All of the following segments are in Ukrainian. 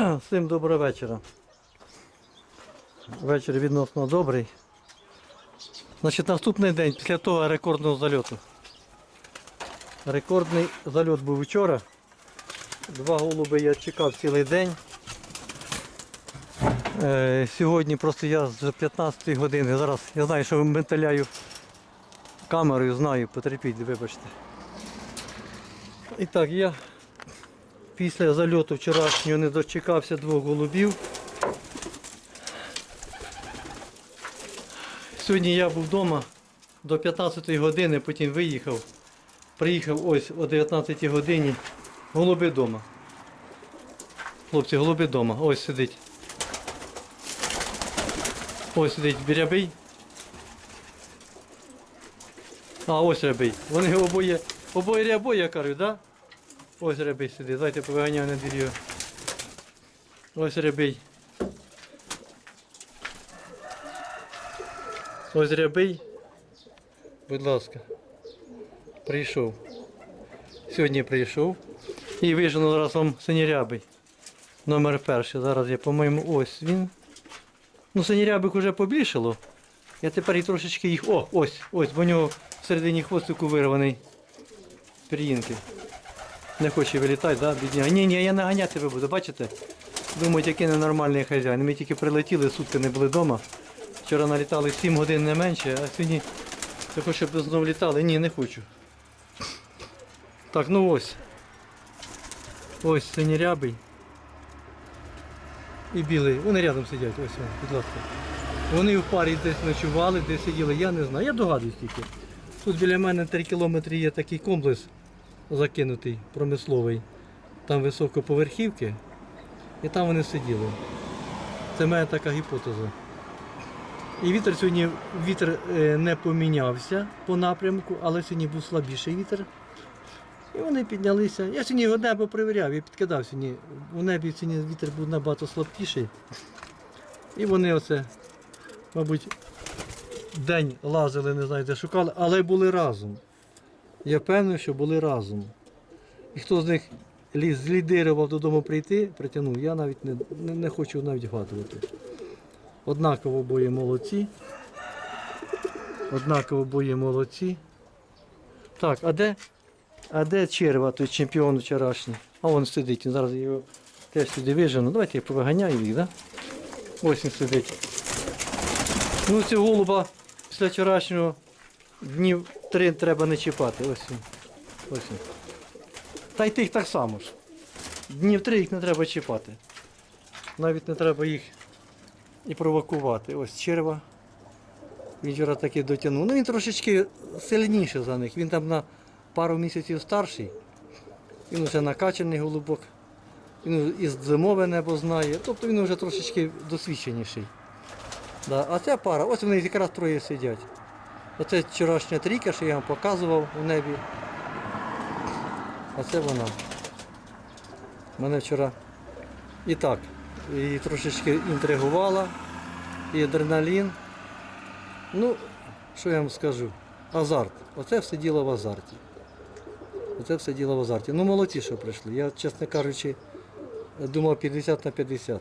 Всім доброго вечора. Вечір відносно добрий. Значить, наступний день після того рекордного зальоту. Рекордний зальот був вчора. Два голуби я чекав цілий день. Е, сьогодні просто я з 15 години. Зараз я знаю, що менталяю камерою, знаю, потерпіть, вибачте. І так, я після зальоту вчорашнього не дочекався двох голубів. Сьогодні я був вдома до 15 години, потім виїхав. Приїхав ось о 19 годині. Голуби вдома. Хлопці, голуби вдома. Ось сидить. Ось сидить бірябий. А, ось рябий. Вони обоє, обоє рябой, я кажу, так? Да? Ось рябий сидить. Давайте повиганяю на двір. Ось рябий. Ось рябий. Будь ласка. Прийшов. Сьогодні прийшов. І вижену зараз синірябий. Номер перший. Зараз я, по-моєму, ось він. Ну, синірябик вже побільшало. Я тепер і трошечки їх. О, ось, ось, бо у нього всередині хвостику вирваний. Пір'їнки. Не хоче вилітати, да, бідняга? Ні, ні, я наганяти тебе буду, бачите? Думають, який ненормальний хазяїн. Ми тільки прилетіли, сутки не були вдома. Вчора налітали 7 годин не менше, а сьогодні я хочу, щоб знову літали. Ні, не хочу. Так, ну ось. Ось синірябий. І білий. Вони рядом сидять, ось будь ласка. Вони в парі десь ночували, десь сиділи, я не знаю. Я догадуюсь тільки. Тут біля мене 3 кілометри є такий комплекс закинутий, промисловий. Там високоповерхівки. І там вони сиділи. Це моя така гіпотеза. І вітер сьогодні вітер е, не помінявся по напрямку, але сьогодні був слабіший вітер. І вони піднялися. Я сьогодні його небо перевіряв, я підкидав сьогодні. У небі сьогодні вітер був набагато слабкіший. І вони оце, мабуть, день лазили, не знаю, де шукали, але були разом. Я впевнений, що були разом. І хто з них злідирував додому прийти, притягнув, я навіть не, не, не хочу навіть вгадувати. Однаково обоє молодці. Однаково обоє молодці. Так, а де? А де черва, той чемпіон вчорашній? А вон сидить, зараз його теж сюди вижену. Давайте я повиганяю їх, да? Ось він сидить. Ну цього голуба після вчорашнього днів три треба не чіпати. Ось він. Ось він. Та й тих так само ж. Днів три їх не треба чіпати. Навіть не треба їх і провокувати. Ось черва. Він вчора таки дотягнув. Ну він трошечки сильніший за них. Він там на пару місяців старший. Він вже накачаний голубок. Він із зимове небо знає. Тобто він вже трошечки досвідченіший. Да. А ця пара, ось вони якраз троє сидять. Оце вчорашня трійка, що я вам показував у небі. А це вона. Мене вчора і так, і трошечки інтригувала, і адреналін. Ну, що я вам скажу? Азарт. Оце все діло в азарті. Оце все діло в азарті. Ну молодці, що прийшли. Я, чесно кажучи, думав 50 на 50.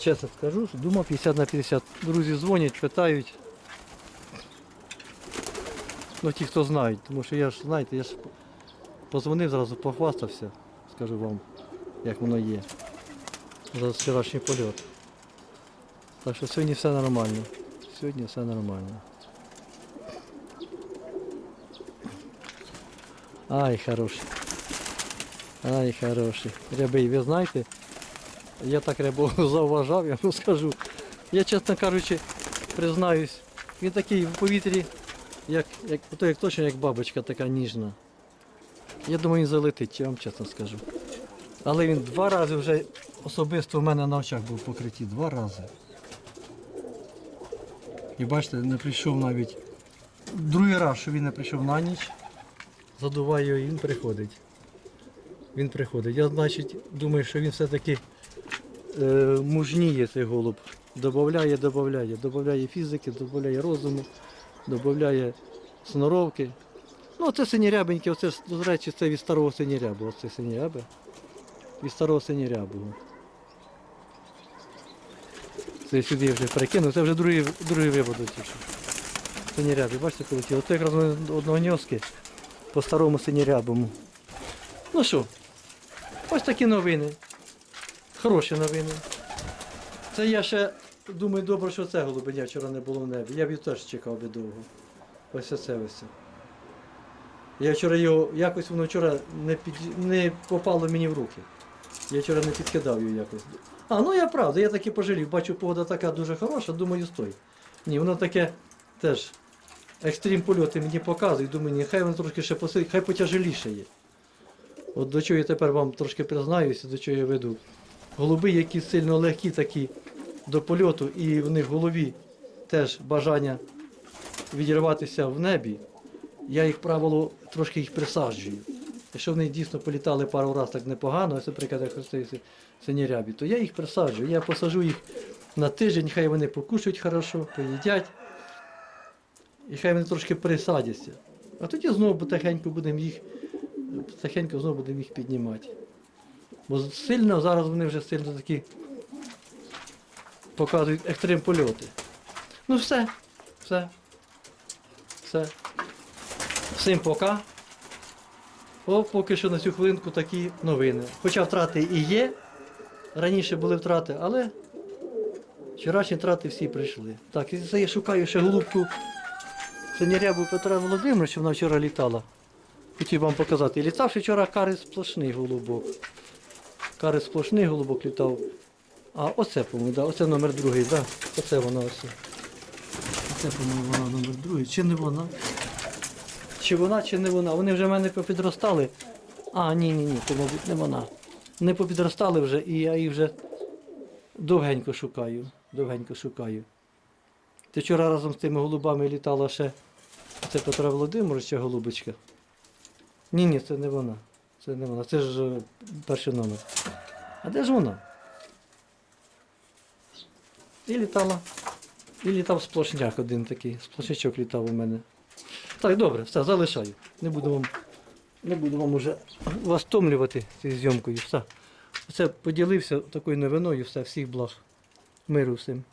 Чесно скажу, думав 50 на 50. Друзі дзвонять, питають. Ну ті, хто знають, тому що я ж, знаєте, я ж позвонив, зразу похвастався, скажу вам, як воно є. За вчорашній польот. Так що сьогодні все нормально. Сьогодні все нормально. Ай, хороший. Ай, хороший. Рябий, ви знаєте, я так рябого зауважав, я вам скажу. Я, чесно кажучи, признаюсь, він такий в повітрі, як, як, то як точно як бабочка така ніжна. Я думаю, він залетить, я вам чесно скажу. Але він два рази вже особисто в мене на очах був покритий. Два рази. І бачите, не прийшов навіть другий раз, що він не прийшов на ніч. Задуваю і він приходить. Він приходить. Я, значить, думаю, що він все-таки е, мужніє цей голуб. Добавляє, добавляє, добавляє фізики, добавляє розуму, добавляє сноровки. Ну, це синірябеньке, оце, до речі, це від старого синірябу. Оце синірябе. Від старого синірябого. Це сюди я вже перекинув. Це вже другий, другий виводок. Синірябі, бачите, полетіло. Це якраз одногньозки по старому синірябому. Ну що, ось такі новини. Хороші новини. Це я ще думаю, добре, що це голубеня вчора не було в небі. Я б його теж чекав би довго. Ось оце ось. Я вчора його, якось воно вчора не, під, не попало мені в руки. Я вчора не підкидав його якось. А, ну я правда, я таки пожалів. Бачу, погода така дуже хороша, думаю, стой. Ні, воно таке теж екстрім польоти мені показує, думаю, ні, хай воно трошки ще посидить, хай потяжеліше є. От до чого я тепер вам трошки признаюся, до чого я веду. Голуби, які сильно легкі такі до польоту, і в них в голові теж бажання відірватися в небі, я їх правило трошки їх присаджую. Якщо вони дійсно політали пару разів так непогано, ось, наприклад, як цей синірябі, то я їх присаджую. Я посажу їх на тиждень, хай вони покушають хорошо, поїдять. І хай вони трошки присадяться. А тоді знову потихеньку будемо їх, потихеньку знову будемо їх піднімати. Бо сильно зараз вони вже сильно такі показують екстрем польоти. Ну все, все. Все. Всім пока. О, поки що на цю хвилинку такі новини. Хоча втрати і є. Раніше були втрати, але вчорашні втрати всі прийшли. Так, і це я шукаю ще голубку синірябу Петра Володимировича, вона вчора літала. Хотів вам показати. І літав ще вчора карий сплошний голубок. Карий сплошний голубок літав. А оце, по-моєму, да, оце номер другий, да? Оце вона ось. Це, по-моєму, вона номер другий. Чи не вона? Чи вона, чи не вона. Вони вже в мене попідростали. А, ні, ні, ні, то, мабуть, не вона. Не попідростали вже, і я їх вже довгенько шукаю. Довгенько шукаю. Ти вчора разом з тими голубами літала ще. Це Петра Володимировича голубочка. Ні, ні, це не вона. Це не вона. Це ж е, перший номер. А де ж вона? І літала. І літав сплошняк один такий. Сплошнячок літав у мене. Так, добре, все, залишаю. Не буду вам, не буду вам уже вас втомлювати цією зйомкою. Все. Це поділився такою новиною, все, всіх благ. Миру всім.